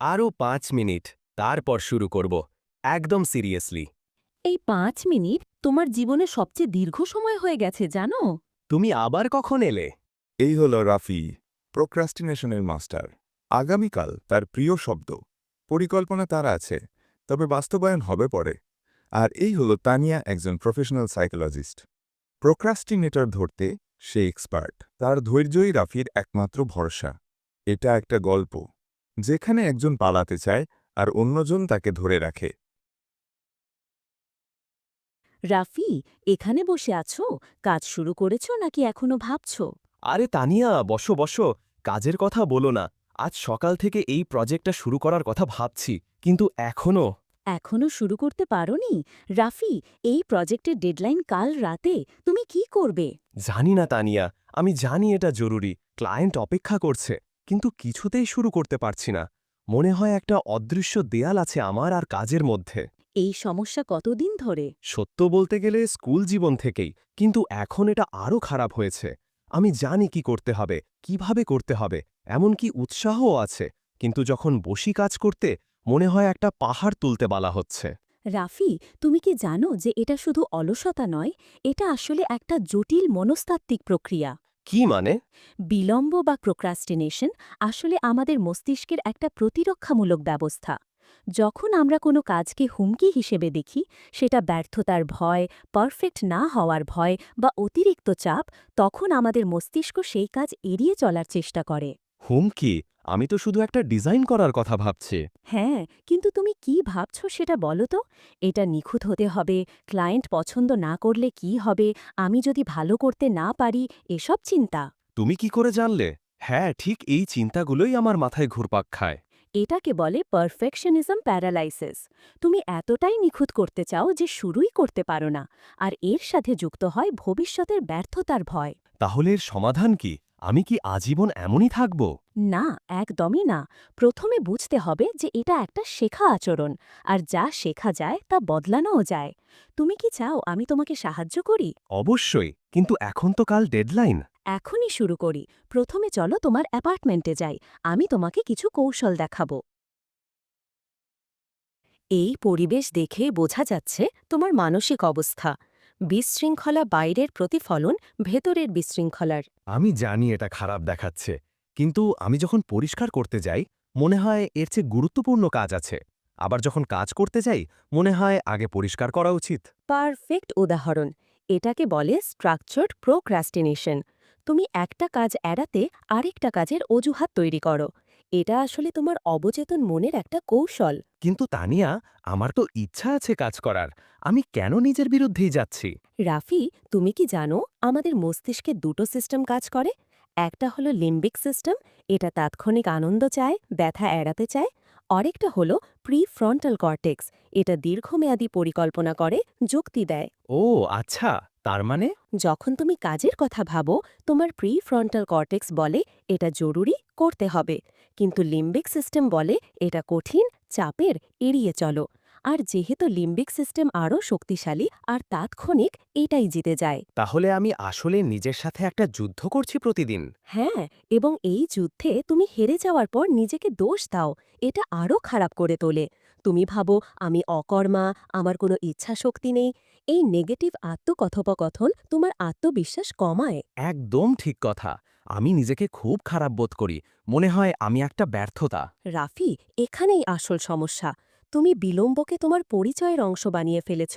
আরও পাঁচ মিনিট তারপর শুরু করব একদম সিরিয়াসলি। এই পাঁচ মিনিট তোমার জীবনে সবচেয়ে দীর্ঘ সময় হয়ে গেছে জানো? তুমি আবার কখন এলে? এই হল রাফি প্রোক্রাস্টিনেশনের মাস্টার। আগামীকাল তার প্রিয় শব্দ। পরিকল্পনা তার আছে তবে বাস্তবায়ন হবে পরে। আর এই হল তানিয়া একজন প্রফেশনাল সাইকোলজিস্ট। প্রোক্রাস্টিনেটর ধরতে সে এক্সপার্ট। তার ধৈর্যই রাফির একমাত্র ভরসা। এটা একটা গল্প। যেখানে একজন পালাতে চায় আর অন্যজন তাকে ধরে রাখে। রাফি এখানে বসে আছো? কাজ শুরু করেছ নাকি এখনও ভাবছ? আরে তানিয়া বসো বসো। কাজের কথা বলো না। আজ সকাল থেকে এই প্রজেক্টটা শুরু করার কথা ভাবছি কিন্তু এখনও এখনও শুরু করতে পারোনি? রাফি এই প্রজেক্টের ডেডলাইন কাল রাতে। তুমি কি করবে? জানি না তানিয়া। আমি জানি এটা জরুরি। ক্লায়েন্ট অপেক্ষা করছে। কিন্তু কিছুতেই শুরু করতে পারছি না। মনে হয় একটা অদৃশ্য দেয়াল আছে আমার আর কাজের মধ্যে। এই সমস্যা কতদিন ধরে? সত্য বলতে গেলে স্কুল জীবন থেকেই কিন্তু এখন এটা আরও খারাপ হয়েছে। আমি জানি কি করতে হবে কীভাবে করতে হবে এমনকি উৎসাহও আছে কিন্তু যখন বসি কাজ করতে মনে হয় একটা পাহাড় তুলতে বলা হচ্ছে। রাফি তুমি কি জানো যে এটা শুধু অলসতা নয় এটা আসলে একটা জটিল মনস্তাত্ত্বিক প্রক্রিয়া। কি মানে? বিলম্ব বা প্রোক্রাস্টিনেশন আসলে আমাদের মস্তিষ্কের একটা প্রতিরক্ষামূলক ব্যবস্থা। যখন আমরা কোনো কাজকে হুমকি হিসেবে দেখি, সেটা ব্যর্থতার ভয় পারফেক্ট না হওয়ার ভয় বা অতিরিক্ত চাপ, তখন আমাদের মস্তিষ্ক সেই কাজ এড়িয়ে চলার চেষ্টা করে। হুমকি? আমি তো শুধু একটা ডিজাইন করার কথা ভাবছি। হ্যাঁ কিন্তু তুমি কি ভাবছ সেটা বলো তো। এটা নিখুঁত হতে হবে ক্লায়েন্ট পছন্দ না করলে কি হবে আমি যদি ভালো করতে না পারি এসব চিন্তা। তুমি কি করে জানলে? হ্যাঁ ঠিক এই চিন্তাগুলোই আমার মাথায় ঘুরপাক খায়। এটাকে বলে পারফেকশনিজম প্যারালাইসিস। তুমি এতটাই নিখুঁত করতে চাও যে শুরুই করতে পারো না আর এর সাথে যুক্ত হয় ভবিষ্যতের ব্যর্থতার ভয়। তাহলে এর সমাধান কি? আমি কি আজীবন এমনই থাকব? না একদমই না। প্রথমে বুঝতে হবে যে এটা একটা শেখা আচরণ আর যা শেখা যায় তা বদলানোও যায়। তুমি কি চাও আমি তোমাকে সাহায্য করি? অবশ্যই কিন্তু এখন তো কাল ডেডলাইন। এখনই শুরু করি। প্রথমে চলো তোমার অ্যাপার্টমেন্টে যাই আমি তোমাকে কিছু কৌশল দেখাবো। এই পরিবেশ দেখে বোঝা যাচ্ছে তোমার মানসিক অবস্থা। বিশৃঙ্খলা বাইরের প্রতিফলন ভেতরের বিশৃঙ্খলার। আমি জানি এটা খারাপ দেখাচ্ছে কিন্তু আমি যখন পরিষ্কার করতে যাই মনে হয় এর চেয়ে গুরুত্বপূর্ণ কাজ আছে। আবার যখন কাজ করতে যাই মনে হয় আগে পরিষ্কার করা উচিত। পারফেক্ট উদাহরণ। এটাকে বলে স্ট্রাকচার্ড প্রোক্রাস্টিনেশন। তুমি একটা কাজ এড়াতে আরেকটা কাজের অজুহাত তৈরি করো। এটা আসলে তোমার অবচেতন মনের একটা কৌশল। কিন্তু তানিয়া আমার তো ইচ্ছা আছে কাজ করার। আমি কেন নিজের বিরুদ্ধেই যাচ্ছি? রাফি তুমি কি জানো আমাদের মস্তিষ্কে দুটো সিস্টেম কাজ করে? একটা হলো লিম্বিক সিস্টেম এটা তাৎক্ষণিক আনন্দ চায় ব্যথা এড়াতে চায়। আরেকটা হলো প্রি ফ্রন্টাল কর্টেক্স এটা দীর্ঘমেয়াদী পরিকল্পনা করে যুক্তি দেয়। ও আচ্ছা তার মানে? যখন তুমি কাজের কথা ভাবো তোমার প্রি ফ্রন্টাল কর্টেক্স বলে এটা জরুরি করতে হবে। কিন্তু লিম্বিক সিস্টেম বলে এটা কঠিন চাপের এড়িয়ে চলো। আর যেহেতু লিম্বিক সিস্টেম আরও শক্তিশালী আর তাৎক্ষণিক এটাই জিতে যায়। তাহলে আমি আসলে নিজের সাথে একটা যুদ্ধ করছি প্রতিদিন। হ্যাঁ এবং এই যুদ্ধে তুমি হেরে যাওয়ার পর নিজেকে দোষ দাও এটা আরও খারাপ করে তোলে। তুমি ভাবো আমি অকর্মা আমার কোনো ইচ্ছা শক্তি নেই। এই নেগেটিভ আত্মকথোপকথন তোমার আত্মবিশ্বাস কমায়। একদম ঠিক কথা। আমি নিজেকে খুব খারাপ বোধ করি। মনে হয় আমি একটা ব্যর্থতা। রাফি এখানেই আসল সমস্যা। তুমি বিলম্বকে তোমার পরিচয়ের অংশ বানিয়ে ফেলেছ।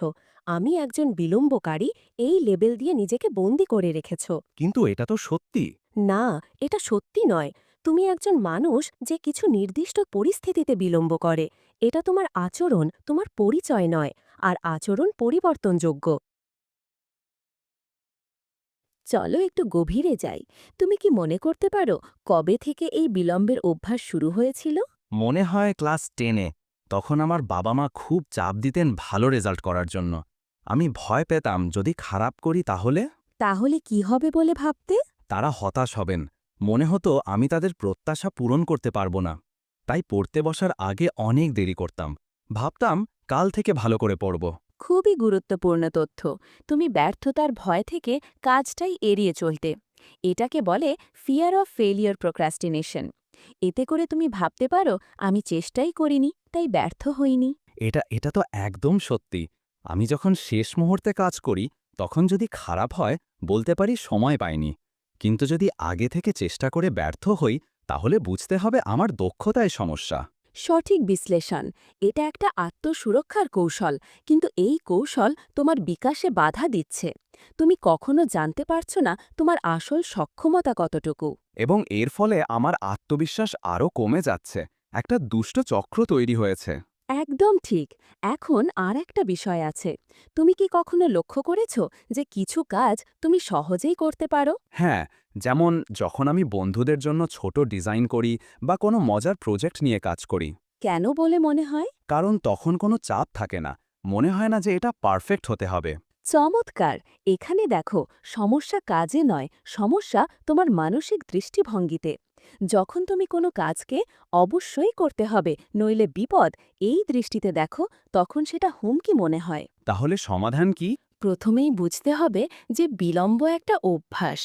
আমি একজন বিলম্বকারী এই লেবেল দিয়ে নিজেকে বন্দি করে রেখেছ। কিন্তু এটা তো সত্যি। না এটা সত্যি নয়। তুমি একজন মানুষ যে কিছু নির্দিষ্ট পরিস্থিতিতে বিলম্ব করে। এটা তোমার আচরণ তোমার পরিচয় নয়। আর আচরণ পরিবর্তনযোগ্য। চলো একটু গভীরে যাই। তুমি কি মনে করতে পারো কবে থেকে এই বিলম্বের অভ্যাস শুরু হয়েছিল? মনে হয় ক্লাস টেনে তখন আমার বাবা মা খুব চাপ দিতেন ভালো রেজাল্ট করার জন্য। আমি ভয় পেতাম যদি খারাপ করি তাহলে? তাহলে কি হবে বলে ভাবতে? তারা হতাশ হবেন। মনে হতো আমি তাদের প্রত্যাশা পূরণ করতে পারব না। তাই পড়তে বসার আগে অনেক দেরি করতাম। ভাবতাম কাল থেকে ভালো করে পড়ব। খুবই গুরুত্বপূর্ণ তথ্য। তুমি ব্যর্থতার ভয় থেকে কাজটাই এড়িয়ে চলতে। এটাকে বলে ফিয়ার অফ ফেলিয়ার প্রোক্রাস্টিনেশন এতে করে তুমি ভাবতে পারো, আমি চেষ্টাই করিনি, তাই ব্যর্থ হইনি। এটা এটা তো একদম সত্যি। আমি যখন শেষ মুহূর্তে কাজ করি, তখন যদি খারাপ হয়, বলতে পারি সময় পাইনি। কিন্তু যদি আগে থেকে চেষ্টা করে ব্যর্থ হই, তাহলে বুঝতে হবে আমার দক্ষতায় সমস্যা। সঠিক বিশ্লেষণ। এটা একটা আত্মসুরক্ষার কৌশল কিন্তু এই কৌশল তোমার বিকাশে বাধা দিচ্ছে। তুমি কখনো জানতে পারছ না তোমার আসল সক্ষমতা কতটুকু। এবং এর ফলে আমার আত্মবিশ্বাস আরও কমে যাচ্ছে। একটা দুষ্ট চক্র তৈরি হয়েছে। একদম ঠিক। এখন আর একটা বিষয় আছে। তুমি কি কখনো লক্ষ্য করেছ যে কিছু কাজ তুমি সহজেই করতে পারো? হ্যাঁ যেমন যখন আমি বন্ধুদের জন্য ছোট ডিজাইন করি বা কোনো মজার প্রজেক্ট নিয়ে কাজ করি। কেন বলে মনে হয়? কারণ তখন কোনো চাপ থাকে না। মনে হয় না যে এটা পারফেক্ট হতে হবে। চমৎকার! এখানে দেখো সমস্যা কাজে নয় সমস্যা তোমার মানসিক দৃষ্টিভঙ্গিতে। যখন তুমি কোনো কাজকে অবশ্যই করতে হবে নইলে বিপদ এই দৃষ্টিতে দেখো তখন সেটা হুমকি মনে হয়। তাহলে সমাধান কি? প্রথমেই বুঝতে হবে যে বিলম্ব একটা অভ্যাস।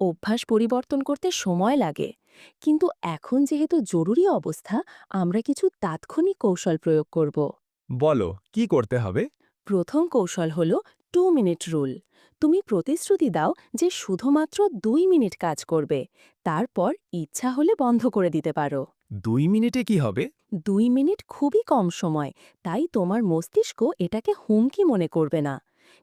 অভ্যাস পরিবর্তন করতে সময় লাগে। কিন্তু এখন যেহেতু জরুরি অবস্থা আমরা কিছু তাৎক্ষণিক কৌশল প্রয়োগ করব। বলো কি করতে হবে? প্রথম কৌশল হল টু মিনিট রুল তুমি প্রতিশ্রুতি দাও যে শুধুমাত্র দুই মিনিট কাজ করবে। তারপর ইচ্ছা হলে বন্ধ করে দিতে পারো। দুই মিনিটে কি হবে? দুই মিনিট খুবই কম সময় তাই তোমার মস্তিষ্ক এটাকে হুমকি মনে করবে না।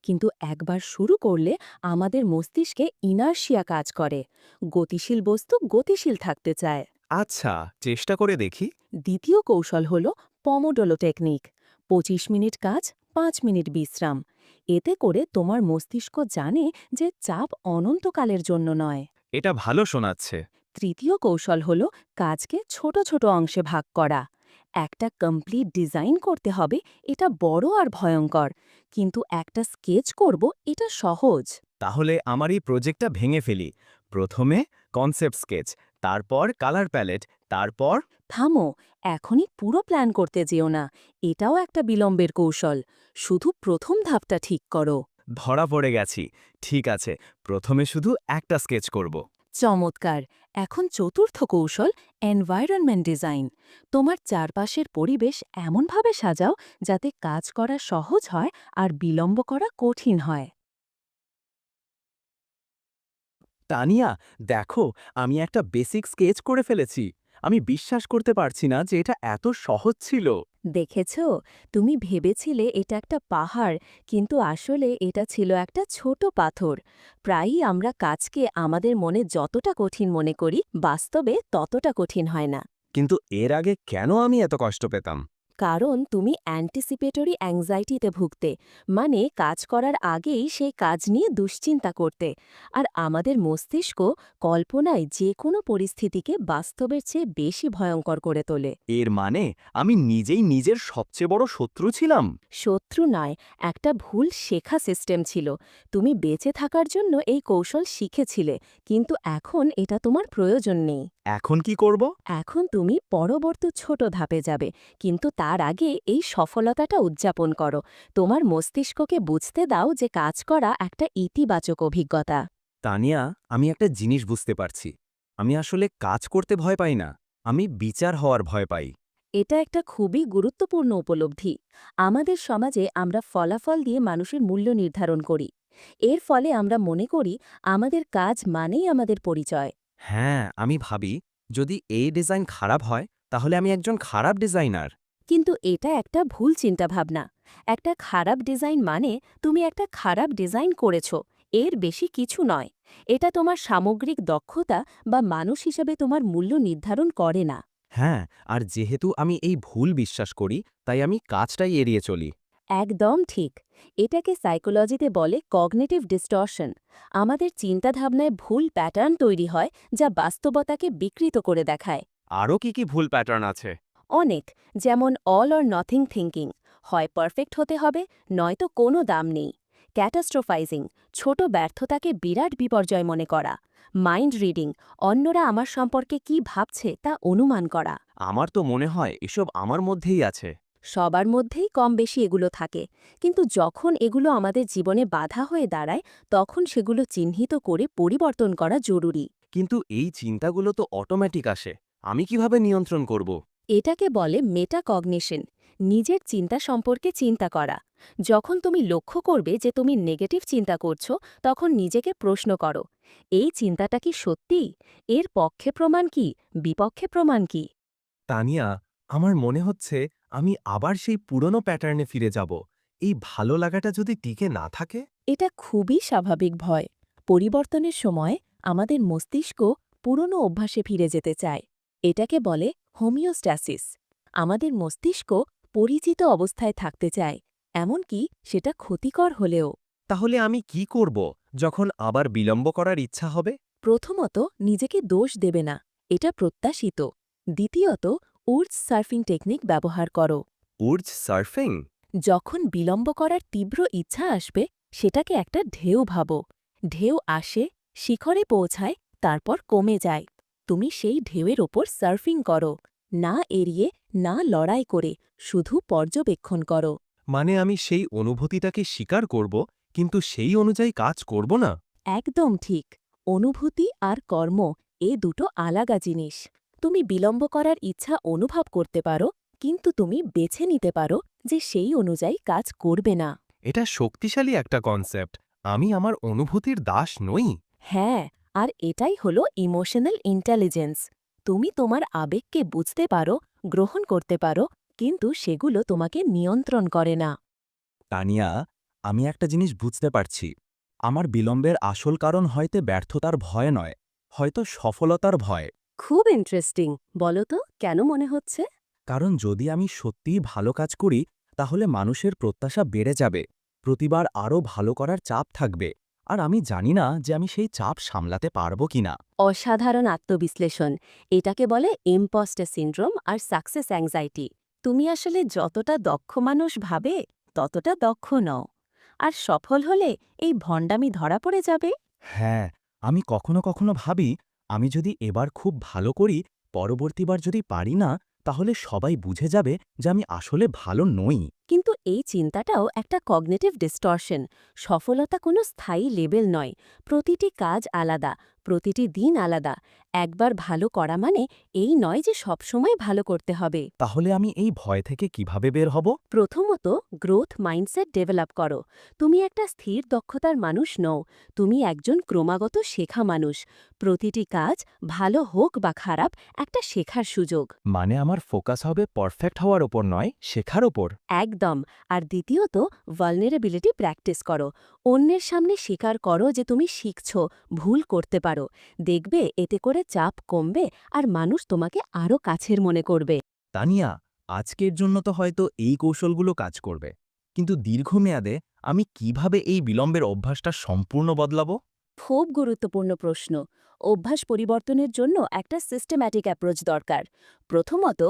কিন্তু একবার শুরু করলে আমাদের মস্তিষ্কে ইনার্শিয়া কাজ করে গতিশীল বস্তু গতিশীল থাকতে চায়। আচ্ছা চেষ্টা করে দেখি। দ্বিতীয় কৌশল হল পমোডোলো টেকনিক ২৫ মিনিট কাজ পাঁচ মিনিট বিশ্রাম। এতে করে তোমার মস্তিষ্ক জানে যে চাপ অনন্তকালের জন্য নয়। এটা ভালো শোনাচ্ছে। তৃতীয় কৌশল হল কাজকে ছোট ছোট অংশে ভাগ করা একটা কমপ্লিট ডিজাইন করতে হবে এটা বড় আর ভয়ঙ্কর। কিন্তু একটা স্কেচ করব এটা সহজ। তাহলে আমার এই প্রজেক্টটা ভেঙে ফেলি। প্রথমে কনসেপ্ট স্কেচ তারপর কালার প্যালেট তারপর থামো এখনই পুরো প্ল্যান করতে যেও না এটাও একটা বিলম্বের কৌশল। শুধু প্রথম ধাপটা ঠিক করো। ধরা পড়ে গেছি ঠিক আছে প্রথমে শুধু একটা স্কেচ করব। চমৎকার। এখন চতুর্থ কৌশল এনভায়রনমেন্ট ডিজাইন তোমার চারপাশের পরিবেশ এমনভাবে সাজাও যাতে কাজ করা সহজ হয় আর বিলম্ব করা কঠিন হয়। তানিয়া, দেখো, আমি একটা বেসিক স্কেচ করে ফেলেছি। আমি বিশ্বাস করতে পারছি না যে এটা এত সহজ ছিল। দেখেছ? তুমি ভেবেছিলে এটা একটা পাহাড় কিন্তু আসলে এটা ছিল একটা ছোট পাথর। প্রায়ই আমরা কাজকে আমাদের মনে যতটা কঠিন মনে করি বাস্তবে ততটা কঠিন হয় না। কিন্তু এর আগে কেন আমি এত কষ্ট পেতাম? কারণ তুমি অ্যান্টিসিপেটরি অ্যাংজাইটিতে ভুগতে মানে কাজ করার আগেই সেই কাজ নিয়ে দুশ্চিন্তা করতে। আর আমাদের মস্তিষ্ক কল্পনায় যে কোনো পরিস্থিতিকে বাস্তবের চেয়ে বেশি ভয়ঙ্কর করে তোলে। এর মানে আমি নিজেই নিজের সবচেয়ে বড় শত্রু ছিলাম? শত্রু নয় একটা ভুল শেখা সিস্টেম ছিল। তুমি বেঁচে থাকার জন্য এই কৌশল শিখেছিলে কিন্তু এখন এটা তোমার প্রয়োজন নেই। এখন কি করব? এখন তুমি পরবর্তী ছোট ধাপে যাবে কিন্তু তার আগে এই সফলতাটা উদযাপন করো। তোমার মস্তিষ্ককে বুঝতে দাও যে কাজ করা একটা ইতিবাচক অভিজ্ঞতা। তানিয়া আমি একটা জিনিস বুঝতে পারছি। আমি আসলে কাজ করতে ভয় পাই না। আমি বিচার হওয়ার ভয় পাই। এটা একটা খুবই গুরুত্বপূর্ণ উপলব্ধি। আমাদের সমাজে আমরা ফলাফল দিয়ে মানুষের মূল্য নির্ধারণ করি। এর ফলে আমরা মনে করি আমাদের কাজ মানেই আমাদের পরিচয়। হ্যাঁ আমি ভাবি যদি এই ডিজাইন খারাপ হয় তাহলে আমি একজন খারাপ ডিজাইনার। কিন্তু এটা একটা ভুল চিন্তাভাবনা। একটা খারাপ ডিজাইন মানে তুমি একটা খারাপ ডিজাইন করেছ এর বেশি কিছু নয়। এটা তোমার সামগ্রিক দক্ষতা বা মানুষ হিসেবে তোমার মূল্য নির্ধারণ করে না। হ্যাঁ আর যেহেতু আমি এই ভুল বিশ্বাস করি তাই আমি কাজটাই এড়িয়ে চলি। একদম ঠিক। এটাকে সাইকোলজিতে বলে কগনেটিভ ডিস্টর্শন আমাদের চিন্তাধাবনায় ভুল প্যাটার্ন তৈরি হয় যা বাস্তবতাকে বিকৃত করে দেখায়। আরও কি কি ভুল প্যাটার্ন আছে? অনেক যেমন অল অর নথিং থিঙ্কিং হয় পারফেক্ট হতে হবে নয়তো কোনো দাম নেই। ক্যাটাস্ট্রোফাইজিং ছোট ব্যর্থতাকে বিরাট বিপর্যয় মনে করা। মাইন্ড রিডিং অন্যরা আমার সম্পর্কে কি ভাবছে তা অনুমান করা। আমার তো মনে হয় এসব আমার মধ্যেই আছে। সবার মধ্যেই কম বেশি এগুলো থাকে কিন্তু যখন এগুলো আমাদের জীবনে বাধা হয়ে দাঁড়ায় তখন সেগুলো চিহ্নিত করে পরিবর্তন করা জরুরি। কিন্তু এই চিন্তাগুলো তো অটোমেটিক আসে আমি কীভাবে নিয়ন্ত্রণ করব? এটাকে বলে মেটাকগনিশন নিজের চিন্তা সম্পর্কে চিন্তা করা। যখন তুমি লক্ষ্য করবে যে তুমি নেগেটিভ চিন্তা করছ তখন নিজেকে প্রশ্ন করো এই চিন্তাটা কি সত্যি? এর পক্ষে প্রমাণ কি? বিপক্ষে প্রমাণ কি? তানিয়া আমার মনে হচ্ছে আমি আবার সেই পুরনো প্যাটার্নে ফিরে যাব। এই ভালো লাগাটা যদি টিকে না থাকে? এটা খুবই স্বাভাবিক ভয়। পরিবর্তনের সময় আমাদের মস্তিষ্ক পুরনো অভ্যাসে ফিরে যেতে চায়। এটাকে বলে হোমিওস্ট্যাসিস। আমাদের মস্তিষ্ক পরিচিত অবস্থায় থাকতে চায় এমনকি সেটা ক্ষতিকর হলেও। তাহলে আমি কি করব যখন আবার বিলম্ব করার ইচ্ছা হবে? প্রথমত নিজেকে দোষ দেবে না এটা প্রত্যাশিত। দ্বিতীয়ত উর্জ সার্ফিং টেকনিক ব্যবহার করো। Urge surfing? যখন বিলম্ব করার তীব্র ইচ্ছা আসবে সেটাকে একটা ঢেউ ভাবো। ঢেউ আসে শিখরে পৌঁছায় তারপর কমে যায়। তুমি সেই ঢেউয়ের ওপর সার্ফিং করো না এড়িয়ে না লড়াই করে শুধু পর্যবেক্ষণ করো। মানে আমি সেই অনুভূতিটাকে স্বীকার করব কিন্তু সেই অনুযায়ী কাজ করব না? একদম ঠিক। অনুভূতি আর কর্ম এ দুটো আলাদা জিনিস। তুমি বিলম্ব করার ইচ্ছা অনুভব করতে পারো কিন্তু তুমি বেছে নিতে পারো যে সেই অনুযায়ী কাজ করবে না। এটা শক্তিশালী একটা কনসেপ্ট। আমি আমার অনুভূতির দাস নই। হ্যাঁ আর এটাই হলো ইমোশনাল ইন্টেলিজেন্স তুমি তোমার আবেগকে বুঝতে পারো গ্রহণ করতে পারো কিন্তু সেগুলো তোমাকে নিয়ন্ত্রণ করে না। তানিয়া আমি একটা জিনিস বুঝতে পারছি। আমার বিলম্বের আসল কারণ হয়তো ব্যর্থতার ভয় নয় হয়তো সফলতার ভয়। খুব ইন্টারেস্টিং বলো তো কেন মনে হচ্ছে? কারণ যদি আমি সত্যিই ভালো কাজ করি তাহলে মানুষের প্রত্যাশা বেড়ে যাবে প্রতিবার আরও ভালো করার চাপ থাকবে। আর আমি জানি না যে আমি সেই চাপ সামলাতে পারব কিনা। অসাধারণ আত্মবিশ্লেষণ। এটাকে বলে ইম্পস্টার সিন্ড্রোম আর সাকসেস অ্যাংজাইটি তুমি আসলে যতটা দক্ষ মানুষ ভাবে ততটা দক্ষ নও। আর সফল হলে এই ভণ্ডামি ধরা পড়ে যাবে? হ্যাঁ আমি কখনো কখনো ভাবি আমি যদি এবার খুব ভালো করি পরবর্তীবার যদি পারি না তাহলে সবাই বুঝে যাবে যে আমি আসলে ভালো নই। কিন্তু এই চিন্তাটাও একটা কগনেটিভ ডিস্টর্শন সফলতা কোনো স্থায়ী লেবেল নয় প্রতিটি কাজ আলাদা প্রতিটি দিন আলাদা একবার ভালো করা মানে এই নয় যে সবসময় ভালো করতে হবে। তাহলে আমি এই ভয় থেকে কীভাবে বের হব? প্রথমত গ্রোথ মাইন্ডসেট ডেভেলপ করো তুমি একটা স্থির দক্ষতার মানুষ নও তুমি একজন ক্রমাগত শেখা মানুষ প্রতিটি কাজ ভালো হোক বা খারাপ একটা শেখার সুযোগ। মানে আমার ফোকাস হবে পারফেক্ট হওয়ার ওপর নয় শেখার ওপর। একদম। আর দ্বিতীয়ত ভালনারেবিলিটি প্র্যাকটিস করো। অন্যের সামনে স্বীকার করো যে তুমি শিখছ ভুল করতে পারো। দেখবে এতে করে চাপ কমবে আর মানুষ তোমাকে আরও কাছের মনে করবে। তানিয়া আজকের জন্য তো হয়তো এই কৌশলগুলো কাজ করবে। কিন্তু দীর্ঘমেয়াদে আমি কীভাবে এই বিলম্বের অভ্যাসটা সম্পূর্ণ বদলাবো? খুব গুরুত্বপূর্ণ প্রশ্ন। অভ্যাস পরিবর্তনের জন্য একটা সিস্টেম্যাটিক অ্যাপ্রোচ দরকার। প্রথমত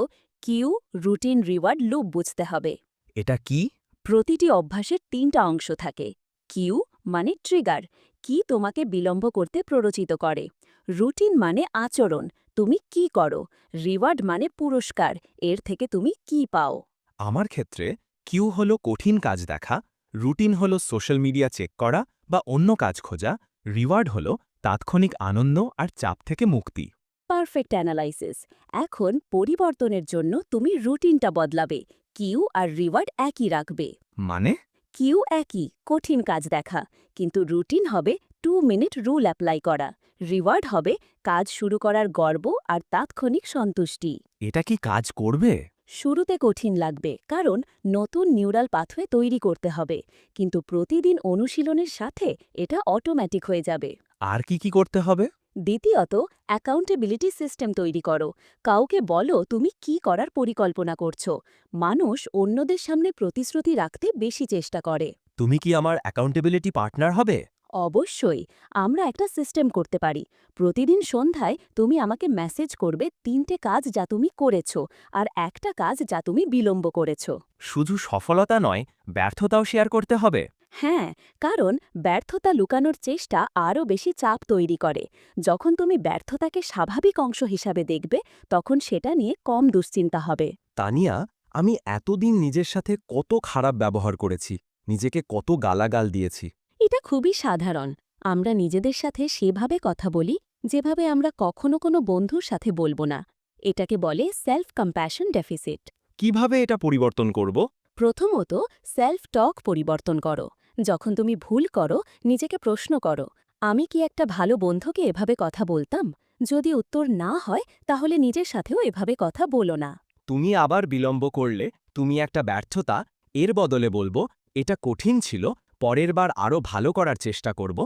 কিউ রুটিন রিওয়ার্ড লুপ বুঝতে হবে। এটা কি? প্রতিটি অভ্যাসের তিনটা অংশ থাকে। কিউ মানে ট্রিগার কি তোমাকে বিলম্ব করতে প্ররোচিত করে। রুটিন মানে আচরণ তুমি কি করো। রিওয়ার্ড মানে পুরস্কার এর থেকে তুমি কি পাও। আমার ক্ষেত্রে কিউ হলো কঠিন কাজ দেখা রুটিন হলো সোশ্যাল মিডিয়া চেক করা বা অন্য কাজ খোঁজা রিওয়ার্ড হলো তাৎক্ষণিক আনন্দ আর চাপ থেকে মুক্তি। পারফেক্ট অ্যানালাইসিস এখন পরিবর্তনের জন্য তুমি রুটিনটা বদলাবে কিউ আর রিওয়ার্ড একই রাখবে। মানে? কিউ একই কঠিন কাজ দেখা কিন্তু রুটিন হবে টু মিনিট রুল অ্যাপ্লাই করা। রিওয়ার্ড হবে কাজ শুরু করার গর্ব আর তাৎক্ষণিক সন্তুষ্টি। এটা কি কাজ করবে? শুরুতে কঠিন লাগবে কারণ নতুন নিউরাল পাথওয়ে তৈরি করতে হবে কিন্তু প্রতিদিন অনুশীলনের সাথে এটা অটোম্যাটিক হয়ে যাবে। আর কি কি করতে হবে? দ্বিতীয়ত অ্যাকাউন্টেবিলিটি সিস্টেম তৈরি করো। কাউকে বলো তুমি কি করার পরিকল্পনা করছ। মানুষ অন্যদের সামনে প্রতিশ্রুতি রাখতে বেশি চেষ্টা করে। তুমি কি আমার অ্যাকাউন্টেবিলিটি পার্টনার হবে? অবশ্যই আমরা একটা সিস্টেম করতে পারি। প্রতিদিন সন্ধ্যায় তুমি আমাকে মেসেজ করবে তিনটে কাজ যা তুমি করেছ আর একটা কাজ যা তুমি বিলম্ব করেছ। শুধু সফলতা নয় ব্যর্থতাও শেয়ার করতে হবে। হ্যাঁ কারণ ব্যর্থতা লুকানোর চেষ্টা আরও বেশি চাপ তৈরি করে। যখন তুমি ব্যর্থতাকে স্বাভাবিক অংশ হিসাবে দেখবে তখন সেটা নিয়ে কম দুশ্চিন্তা হবে। তানিয়া আমি এতদিন নিজের সাথে কত খারাপ ব্যবহার করেছি নিজেকে কত গালাগাল দিয়েছি। এটা খুবই সাধারণ। আমরা নিজেদের সাথে সেভাবে কথা বলি যেভাবে আমরা কখনো কোনো বন্ধুর সাথে বলব না। এটাকে বলে সেলফ কম্প্যাশন ডেফিসিট কীভাবে এটা পরিবর্তন করব? প্রথমত সেলফ টক পরিবর্তন করো। যখন তুমি ভুল করো নিজেকে প্রশ্ন করো আমি কি একটা ভালো বন্ধুকে এভাবে কথা বলতাম? যদি উত্তর না হয় তাহলে নিজের সাথেও এভাবে কথা বলো না। তুমি আবার বিলম্ব করলে তুমি একটা ব্যর্থতা এর বদলে বলব এটা কঠিন ছিল পরের বার আরও ভালো করার চেষ্টা করব।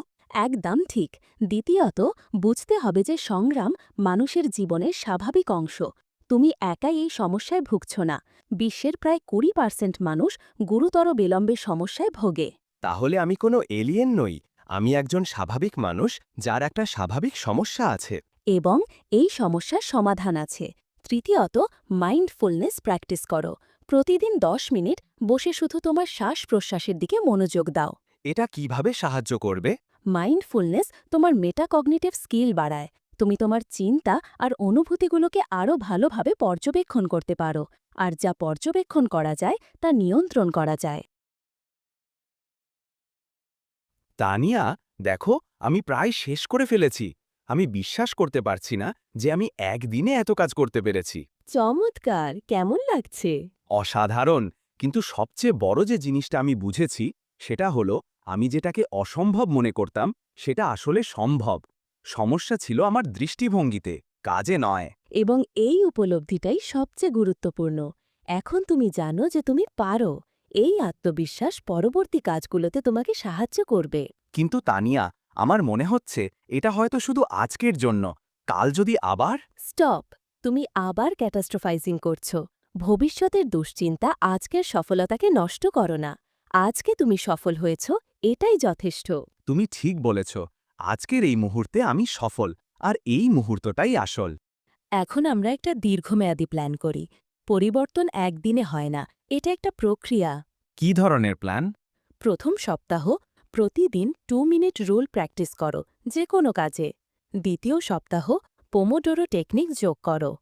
একদম ঠিক। দ্বিতীয়ত বুঝতে হবে যে সংগ্রাম মানুষের জীবনের স্বাভাবিক অংশ। তুমি একাই এই সমস্যায় ভুগছ না। বিশ্বের প্রায় কুড়ি পার্সেন্ট মানুষ গুরুতর বিলম্বের সমস্যায় ভোগে। তাহলে আমি কোনো এলিয়েন নই। আমি একজন স্বাভাবিক মানুষ যার একটা স্বাভাবিক সমস্যা আছে। এবং এই সমস্যার সমাধান আছে। তৃতীয়ত মাইন্ডফুলনেস প্র্যাকটিস করো। প্রতিদিন দশ মিনিট বসে শুধু তোমার শ্বাস প্রশ্বাসের দিকে মনোযোগ দাও। এটা কীভাবে সাহায্য করবে? মাইন্ডফুলনেস তোমার মেটাকগনিটিভ স্কিল বাড়ায়। তুমি তোমার চিন্তা আর অনুভূতিগুলোকে আরও ভালোভাবে পর্যবেক্ষণ করতে পারো আর যা পর্যবেক্ষণ করা যায় তা নিয়ন্ত্রণ করা যায়। তানিয়া দেখো আমি প্রায় শেষ করে ফেলেছি। আমি বিশ্বাস করতে পারছি না যে আমি একদিনে এত কাজ করতে পেরেছি। চমৎকার! কেমন লাগছে? অসাধারণ! কিন্তু সবচেয়ে বড় যে জিনিসটা আমি বুঝেছি সেটা হলো আমি যেটাকে অসম্ভব মনে করতাম সেটা আসলে সম্ভব। সমস্যা ছিল আমার দৃষ্টিভঙ্গিতে কাজে নয়। এবং এই উপলব্ধিটাই সবচেয়ে গুরুত্বপূর্ণ। এখন তুমি জানো যে তুমি পারো এই আত্মবিশ্বাস পরবর্তী কাজগুলোতে তোমাকে সাহায্য করবে। কিন্তু তানিয়া আমার মনে হচ্ছে এটা হয়তো শুধু আজকের জন্য। কাল যদি আবার? স্টপ! তুমি আবার ক্যাটাস্ট্রোফাইজিং করছ। ভবিষ্যতের দুশ্চিন্তা আজকের সফলতাকে নষ্ট করো না। আজকে তুমি সফল হয়েছ এটাই যথেষ্ট। তুমি ঠিক বলেছ। আজকের এই মুহূর্তে আমি সফল আর এই মুহূর্তটাই আসল। এখন আমরা একটা দীর্ঘমেয়াদী প্ল্যান করি। পরিবর্তন একদিনে হয় না এটা একটা প্রক্রিয়া। কি ধরনের প্ল্যান? প্রথম সপ্তাহ প্রতিদিন টু মিনিট রুল প্র্যাকটিস করো যে কোনো কাজে। দ্বিতীয় সপ্তাহ পোমোডোরো টেকনিক যোগ করো।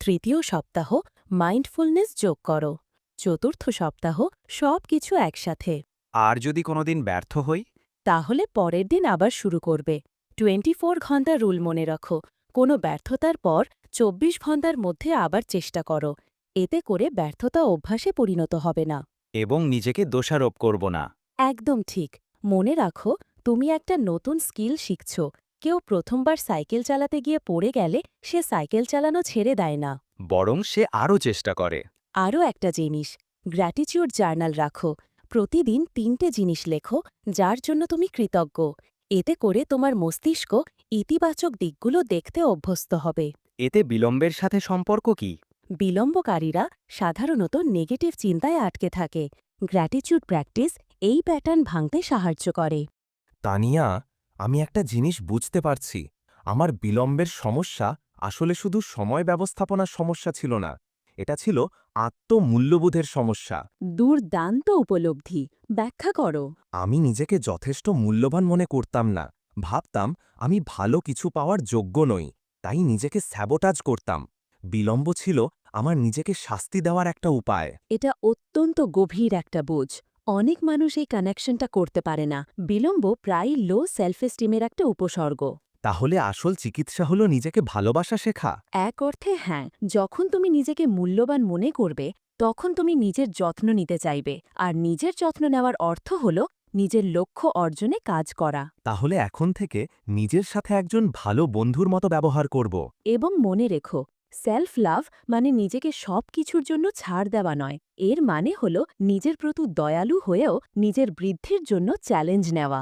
তৃতীয় সপ্তাহ মাইন্ডফুলনেস যোগ করো। চতুর্থ সপ্তাহ সব কিছু একসাথে। আর যদি কোনোদিন ব্যর্থ হই? তাহলে পরের দিন আবার শুরু করবে। টোয়েন্টি ফোর ঘণ্টা রুল মনে রাখো। কোনো ব্যর্থতার পর চব্বিশ ঘণ্টার মধ্যে আবার চেষ্টা করো। এতে করে ব্যর্থতা অভ্যাসে পরিণত হবে না। এবং নিজেকে দোষারোপ করব না। একদম ঠিক। মনে রাখো তুমি একটা নতুন স্কিল শিখছ। কেউ প্রথমবার সাইকেল চালাতে গিয়ে পড়ে গেলে সে সাইকেল চালানো ছেড়ে দেয় না। বরং সে আরও চেষ্টা করে। আরও একটা জিনিস গ্র্যাটিচিউড জার্নাল রাখো। প্রতিদিন তিনটে জিনিস লেখো যার জন্য তুমি কৃতজ্ঞ। এতে করে তোমার মস্তিষ্ক ইতিবাচক দিকগুলো দেখতে অভ্যস্ত হবে। এতে বিলম্বের সাথে সম্পর্ক কি? বিলম্বকারীরা সাধারণত নেগেটিভ চিন্তায় আটকে থাকে। গ্র্যাটিচিউড প্র্যাকটিস এই প্যাটার্ন ভাঙতে সাহায্য করে। তানিয়া আমি একটা জিনিস বুঝতে পারছি। আমার বিলম্বের সমস্যা আসলে শুধু সময় ব্যবস্থাপনার সমস্যা ছিল না এটা ছিল আত্মমূল্যবোধের সমস্যা। দুর্দান্ত উপলব্ধি। ব্যাখ্যা করো। আমি নিজেকে যথেষ্ট মূল্যবান মনে করতাম না। ভাবতাম আমি ভালো কিছু পাওয়ার যোগ্য নই তাই নিজেকে স্যাবোটাজ করতাম। বিলম্ব ছিল আমার নিজেকে শাস্তি দেওয়ার একটা উপায়। এটা অত্যন্ত গভীর একটা বোঝ। অনেক মানুষ এই কানেকশনটা করতে পারে না। বিলম্ব প্রায় লো সেলফ এস্টিমের একটা উপসর্গ। তাহলে আসল চিকিৎসা হলো নিজেকে ভালোবাসা শেখা। এক অর্থে হ্যাঁ যখন তুমি নিজেকে মূল্যবান মনে করবে তখন তুমি নিজের যত্ন নিতে চাইবে। আর নিজের যত্ন নেওয়ার অর্থ হল নিজের লক্ষ্য অর্জনে কাজ করা। তাহলে এখন থেকে নিজের সাথে একজন ভালো বন্ধুর মতো ব্যবহার করব। এবং মনে রেখো সেলফ লাভ মানে নিজেকে সব কিছুর জন্য ছাড় দেওয়া নয়। এর মানে হল নিজের প্রতি দয়ালু হয়েও নিজের বৃদ্ধির জন্য চ্যালেঞ্জ নেওয়া।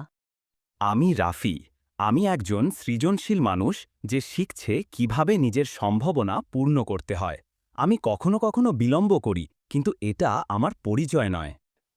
আমি রাফি। আমি একজন সৃজনশীল মানুষ যে শিখছে কীভাবে নিজের সম্ভাবনা পূর্ণ করতে হয়। আমি কখনো কখনো বিলম্ব করি কিন্তু এটা আমার পরিচয় নয়।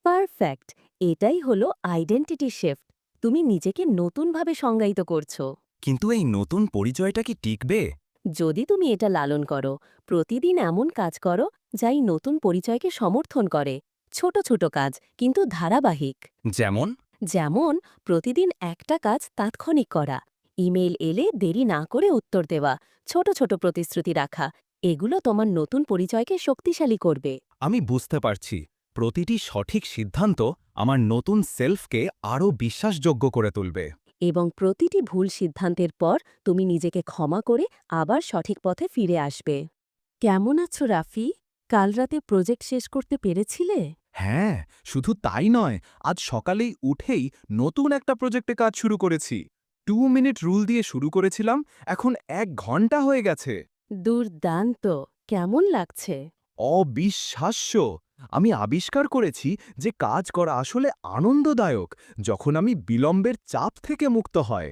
পারফেক্ট! এটাই হলো আইডেন্টিটি শিফট। তুমি নিজেকে নতুনভাবে সংজ্ঞায়িত করছ। কিন্তু এই নতুন পরিচয়টা কি টিকবে? যদি তুমি এটা লালন করো প্রতিদিন এমন কাজ করো যাই নতুন পরিচয়কে সমর্থন করে। ছোট ছোট কাজ কিন্তু ধারাবাহিক। যেমন? যেমন প্রতিদিন একটা কাজ তাৎক্ষণিক করা ইমেইল এলে দেরি না করে উত্তর দেওয়া ছোট ছোট প্রতিশ্রুতি রাখা এগুলো তোমার নতুন পরিচয়কে শক্তিশালী করবে। আমি বুঝতে পারছি প্রতিটি সঠিক সিদ্ধান্ত আমার নতুন সেলফকে আরও বিশ্বাসযোগ্য করে তুলবে। এবং প্রতিটি ভুল সিদ্ধান্তের পর তুমি নিজেকে ক্ষমা করে আবার সঠিক পথে ফিরে আসবে। কেমন আছো রাফি? কাল রাতে প্রজেক্ট শেষ করতে পেরেছিলে? হ্যাঁ শুধু তাই নয় আজ সকালেই উঠেই নতুন একটা প্রজেক্টে কাজ শুরু করেছি। টু মিনিট রুল দিয়ে শুরু করেছিলাম এখন এক ঘণ্টা হয়ে গেছে। দুর্দান্ত! কেমন লাগছে? অবিশ্বাস্য! আমি আবিষ্কার করেছি যে কাজ করা আসলে আনন্দদায়ক যখন আমি বিলম্বের চাপ থেকে মুক্ত হয়।